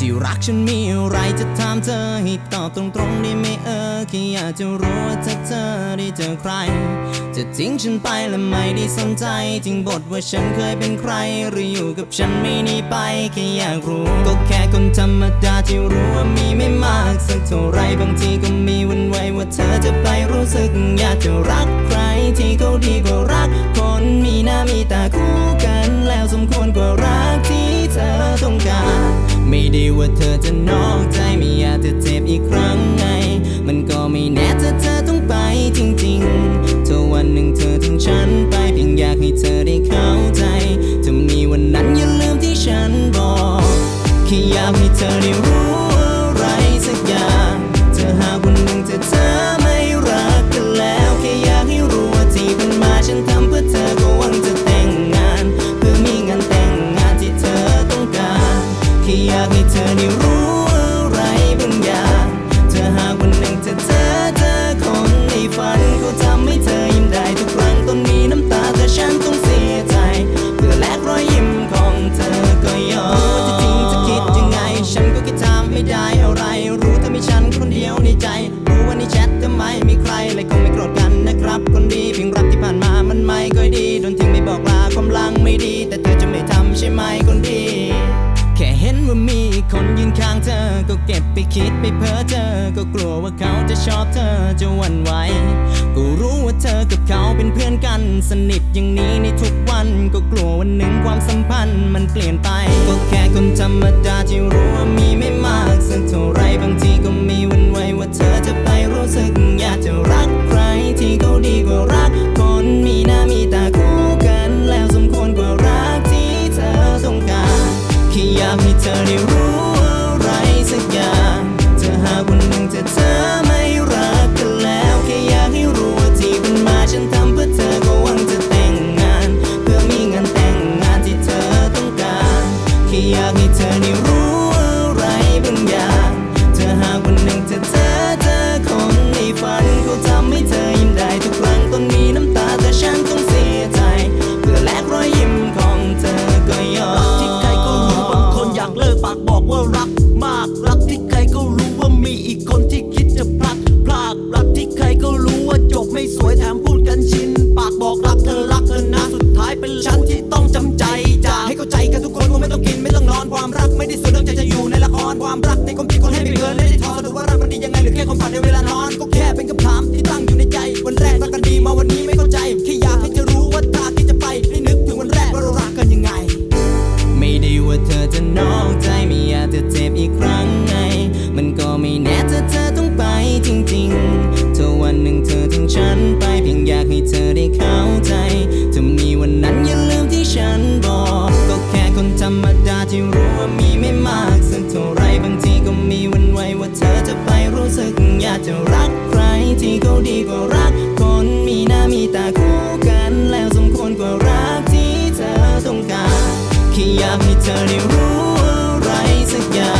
ที่รักฉันมีอะไรจะถามเธอให้ตอบตรงๆได้ไหมเออแค่อยากจะรู้ว่าถ้าเธอได้เจอใคร จะทิ้งฉันไปและไม่ได้สนใจจริงบทว่าฉันเคยเป็นใคร หรืออยู่กับฉันไม่หนีไปแค่อยากรู้ ก็แค่คนธรรมดาที่รู้ว่ามีไม่มากสักเท่าไรบางทีก็มีวันไหวว่าเธอจะไปรู้สึก อยากจะรักใครที่เขาดีกว่ารัก คนมีหน้ามีตาคู่กัน แล้วสมควรกว่ารักที่เธอต้องการ ไม่ได้ว่าเธอจะนอกใจไม่อยากจะเจ็บอีกครั้งไง มันก็ไม่แน่ถ้าเธอต้องไปจริงๆถ้าวันหนึ่งเธอทิ้งฉันไปเพียงอยากให้เธอได้เข้าใจถ้ามีวันนั้นอย่าลืมที่ฉันบอกแค่อยากให้เธอได้รู้ ก็เก็บไปคิดไปเพ้อเจอก็กลัวว่าเขาจะชอบเธอจะหวั่นไหว ก็รู้ว่าเธอกับเขาเป็นเพื่อนกัน สนิทอย่างนี้ในทุกวัน ก็กลัววันหนึ่งความสัมพันธ์มันเปลี่ยนไป ก็แค่คนธรรมดาที่รู้ว่ามีไม่มากสักเท่าไรบางทีก็มีวันไหวว่าเธอจะไปรู้สึกอยากจะรักใครที่เขาดีกว่ารักคนมีหน้ามีตาคู่กันแล้วสมควรกว่ารักที่เธอต้องการแค่อยากให้เธอได้ สึกอยากจะรักใครที่เขาดีกว่ารักคนมีหน้ามีตาคู่กันแล้วสมควรกว่ารักที่เธอต้องการแค่อยากให้เธอได้รู้อะไรสักอย่าง